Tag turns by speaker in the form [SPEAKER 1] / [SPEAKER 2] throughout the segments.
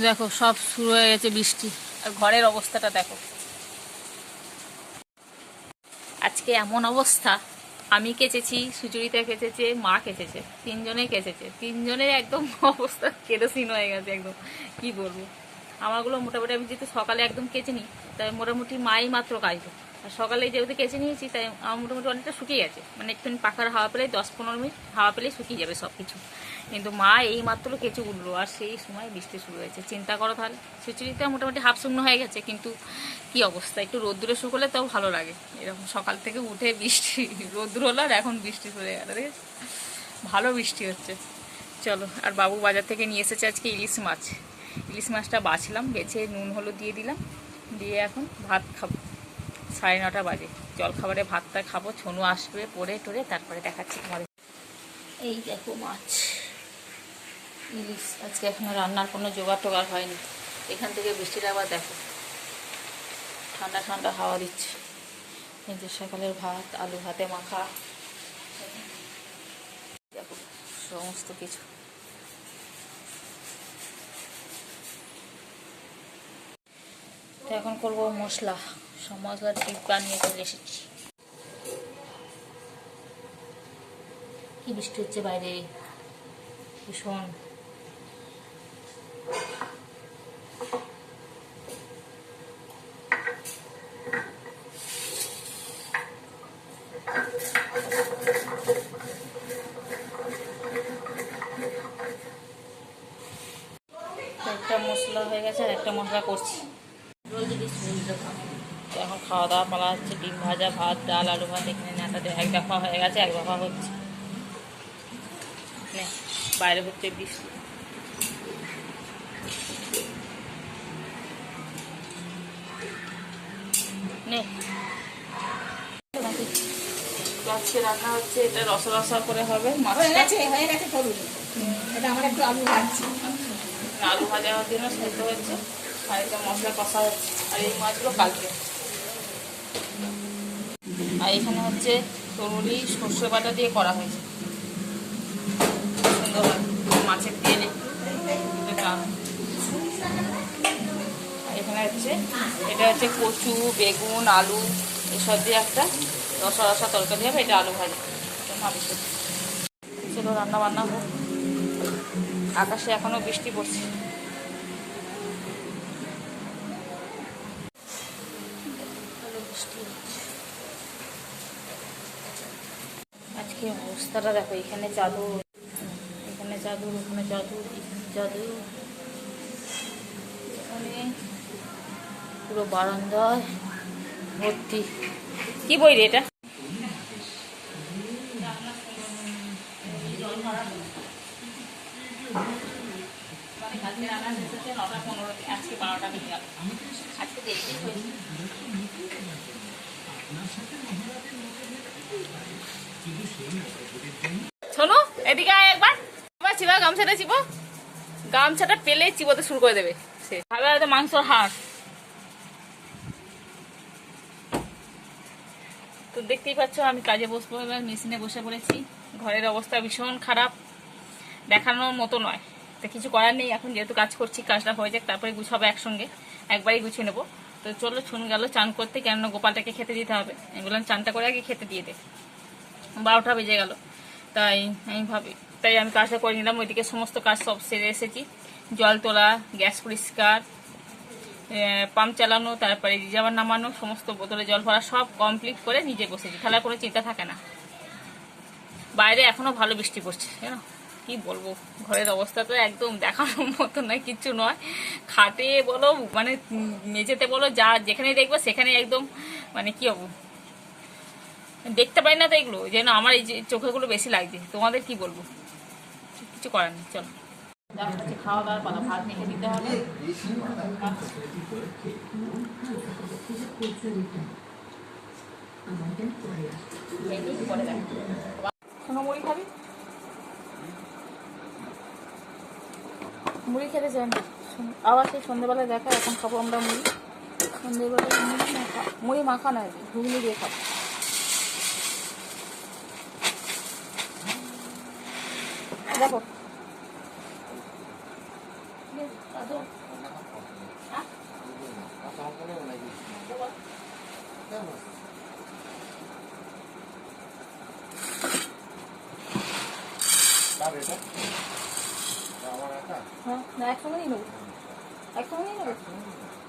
[SPEAKER 1] দেখো, সব শুরু হয়ে গেছে বৃষ্টি। আর ঘরের অবস্থাটা দেখো। আজকে এমন অবস্থা, আমি কেচেছি, সুচরিতা কেচেছে, মা কেচেছে তিনজনে কেচেছে। তিনজনের একদম অবস্থা কেরোসিন হয়ে গেছে একদম, কি বলব? আমারগুলো মোটামুটি আমি যেহেতু সকালে একদম কেচে নিই তাই মোটামুটি মাই মাত্র আর সকালে যেহেতু কেচে নিয়েছি, তাই আমার মোটামুটি অনেকটা শুকিয়ে গেছে। মানে একটুখানি পাখার হাওয়া পেলেই দশ পনেরো মিনিট হাওয়া পেলেই শুকিয়ে যাবে সব কিছু কিন্তু মা এই মাত্র কেঁচে উঠল, আর সেই সময় বৃষ্টি শুরু হয়েছে। চিন্তা করো তাহলে সুচরিতা মোটামুটি হাফ শূন্য হয়ে গেছে, কিন্তু কি অবস্থা? একটু রোদ্দুরে শুকোলে তাও ভালো লাগে। এরকম সকাল থেকে উঠে বৃষ্টি, রোদ্দুর হলো আর এখন বৃষ্টি চলে গেল, দেখেছ? ভালো বৃষ্টি হচ্ছে। চলো, আর বাবু বাজার থেকে নিয়ে এসেছে আজকে ইলিশ মাছ। ইলিশ মাছটা বাছলাম, বেছে নুন, হলুদ দিয়ে দিলাম। দিয়ে এখন ভাত খাব। সাড়ে নটা বাজে। জল খাবারে ভাতটা খাব, ছনু আসবে পরে টরে, তারপরে দেখাচ্ছি তোমাদের। এই দেখো মাছ। ইলিশ, আজকে এখনও রান্নার কোনো জোগাড় টোগাড় হয়নি। এখান থেকে বৃষ্টিটা আবার দেখো। ঠান্ডা ঠান্ডা হাওয়া দিচ্ছে। যে সকালের ভাত, আলু ভাতে মাখা। দেখো সমস্ত কিছু। এখন করব মশলা। সব মশলা ঠিক বানিয়ে চলে এসেছি। কি বৃষ্টি হচ্ছে বাইরে? ভীষণ। একটা মশলা হয়ে গেছে আর একটা মশলা করছি। তো এখন খাওয়া দাওয়া পালা হচ্ছে ডিম ভাজা ভাত ডাল আলু ভাত এখানে নেতাতে এক দফা হয়ে গেছে এক দফা হচ্ছে। বাইরে হচ্ছে বৃষ্টি। আজকে রান্না হচ্ছে এটা রসা রসা করে হবে
[SPEAKER 2] আলু
[SPEAKER 1] আলু ভাজা জন্য সেদ্ধ হচ্ছে আর এটা মশলা কষা হচ্ছে আর এই মাছগুলো কালকে। আর এখানে হচ্ছে তরুলি সর্ষে বাটা দিয়ে করা হয়েছে। সুন্দর মাছের তেল। এখানে হচ্ছে, এটা হচ্ছে কচু, বেগুন, আলু, এসব দিয়ে একটা রসা রসা তরকারি হবে, এটা আলু ভাজা। চলো রান্না বান্না হোক। আকাশে এখনও বৃষ্টি পড়ছে ভালো বৃষ্টি হচ্ছে। অবস্থাটা দেখো, এখানে চাদর এখানে চাদর ওখানে চাদর এখানে চাদর এখানে পুরো বারান্দায় ভর্তি। কি বই রে এটা? আজকে বারোটা আজকে শোনো এদিকে একবার। আমার চিবা গামছাটা চিবো গামছাটা পেলে চিবোতে শুরু করে দেবে। সে ভাবে হয়তো মাংসর হাড়। তো দেখতেই পাচ্ছ, আমি কাজে বসবো, এবার মেশিনে বসে পড়েছি। ঘরের অবস্থা ভীষণ খারাপ। দেখানোর মতো নয়। তো কিছু করার নেই, এখন যেহেতু কাজ করছি, কাজটা হয়ে যাক, তারপরে গুছাবো একসঙ্গে। একবারই গুছিয়ে নেব। তো চলো ছুন গেল, চান করতে কেননা গোপালটাকে খেতে দিতে হবে। আমি বললাম, চানটা করে আগে খেতে দিয়ে দে। বারোটা বেজে গেল। তাই আমি ভাবি, তাই আমি কাজটা করে নিলাম। ওইদিকে সমস্ত কাজ সব সেরে এসেছি। জল তোলা, গ্যাস পরিষ্কার পাম্প চালানো, তারপরে রিজার্ভার নামানো, সমস্ত বোতলে জল ভরা সব কমপ্লিট করে নিজে বসেছি। তাহলে কোনো চিন্তা থাকে না। বাইরে এখনও ভালো বৃষ্টি পড়ছে, জানো? কি বলব? ঘরের অবস্থা তো একদম দেখানোর মতো নয় কিচ্ছু নয়। খাটে বলো মানে মেঝেতে বলো যা যেখানে দেখব সেখানে একদম মানে কি হব? দেখতে পাই না তো এগুলো যেন আমার এই যে চোখেগুলো বেশি লাগছে। তোমাদের কি বলব? কিছু করার নেই চলো। খাওয়া দাওয়ার পালা ভাত মেখে দিতে হবে। পরে দেখ শোনো মুড়ি খাবি মুড়ি খেতে চাই না আবার সেই সন্ধ্যেবেলায় দেখা, এখন খাব আমরা মুড়ি। সন্ধ্যেবেলায় মুড়ি মাখা মুড়ি মাখা না ঘুগনি দিয়ে খাব। দেখো। হ্যাঁ না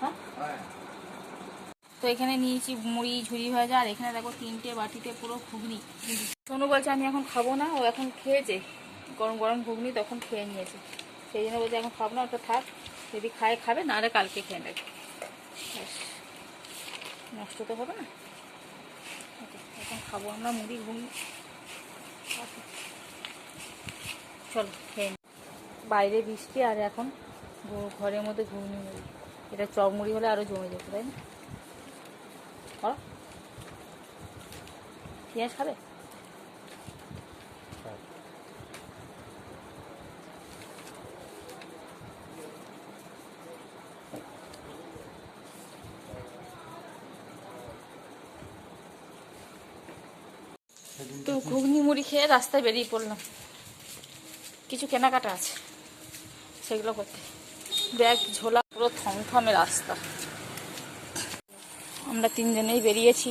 [SPEAKER 1] হ্যাঁ? তো এখানে নিয়েছি মুড়ি ঝুড়ি ভাজা, আর এখানে দেখো তিনটে বাটিতে পুরো ঘুগনি। সোনু বলছে, আমি এখন খাব না। ও এখন খেয়েছে, গরম গরম ঘুগনি তখন খেয়ে নিয়েছে। সেই জন্য বলছে, এখন খাব না, ওটা থাক। যদি খায়, খাবে, নাহলে কালকে খেয়ে নেবে। নষ্ট তো হবে না। এখন খাব আমরা মুড়ি, ঘুগনি। আচ্ছা। চলো, খেয়ে। বাইরে বৃষ্টি আর এখন ঘরের মধ্যে ঘুগনি মুড়ি। এটা চকমুড়ি হলে আরও জমে যেত, তাই না? পেঁয়াজ খাবে? তো ঘুগনি মুড়ি খেয়ে রাস্তায় বেরিয়ে পড়লাম। কিছু কেনাকাটা আছে। সেগুলো করতে। ব্যাগ ঝোলা পুরো থমথমে রাস্তা। আমরা তিনজনেই বেরিয়েছি।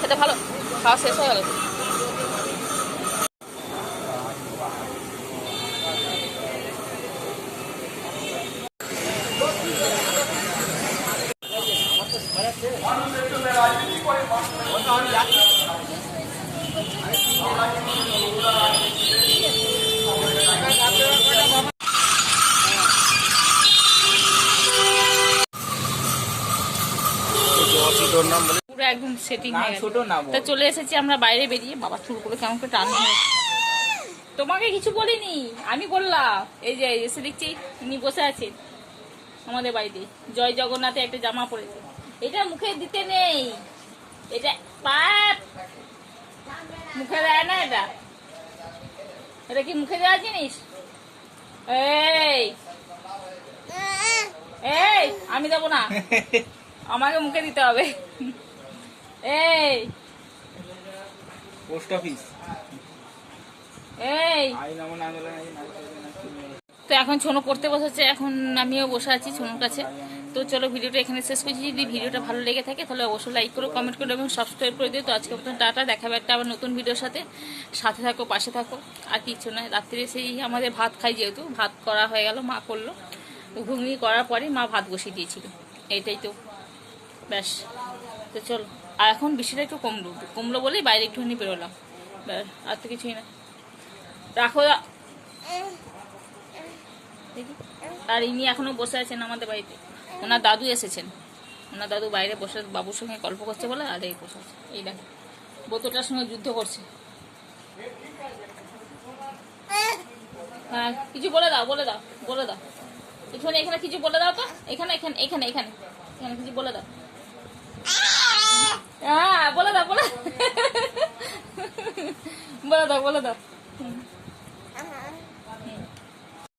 [SPEAKER 1] খেতে ভালো, খাওয়া শেষ হয়ে গেল। পুরো একদম সেটিং হয়ে গেছে। তা চলে এসেছি আমরা বাইরে বেরিয়ে। বাবা চুলগুলো কেমন করে টান তোমাকে কিছু বলিনি? আমি বললাম। এই যে এসে দেখছি ইনি বসে আছেন আমাদের বাড়িতে। জয় জগন্নাথে একটা জামা পরেছে। এটা মুখে দিতে নেই। এটা পাপ। মুখে দেয় না এটা। এটা কি মুখে দেওয়া জিনিস? এই। এই আমি দেবো না। আমাকে মুখে দিতে হবে। এই।
[SPEAKER 3] Post office.
[SPEAKER 1] এই। তো এখন ছোনো করতে বসেছে এখন আমিও বসে আছি ছোনোর কাছে। তো চলো ভিডিওটা এখানে শেষ করছি। যদি ভিডিওটা ভালো লেগে থাকে, তাহলে অবশ্যই লাইক করো কমেন্ট করো এবং সাবস্ক্রাইব করে দিও। তো আজকে মতন টাটা, দেখাবে একটা আবার নতুন ভিডিওর সাথে। সাথে থাকো, পাশে থাকো, আর কিচ্ছু নয়। রাত্রে সেই আমাদের ভাত খাই যেহেতু, ভাত করা হয়ে গেল, মা করল। ঘুগনি করার পরে মা ভাত বসিয়ে দিয়েছিল। এইটাই তো, ব্যাস। তো চলো, আর এখন বৃষ্টিটা একটু কমলো কমলো বলেই বাইরে একটুখানি বেরোলাম। ব্যাস, আর তো কিছুই না। রাখো আর ইনি এখনও বসে আছেন আমাদের বাড়িতে। ওনার দাদু এসেছেন। ওনার দাদু বাইরে বসে বাবুর সঙ্গে গল্প করছে বলে, আর এই বসে আছে। এই দেখ বোতলটার সঙ্গে যুদ্ধ করছে। হ্যাঁ কিছু বলে দাও বলে দাও বলে দাও। এখানে এখানে কিছু বলে দাও তো। এখানে এখানে এখানে এখানে এখানে কিছু বলে দাও। হ্যাঁ বলে দাও, বলে বলে দাও বলে দাও।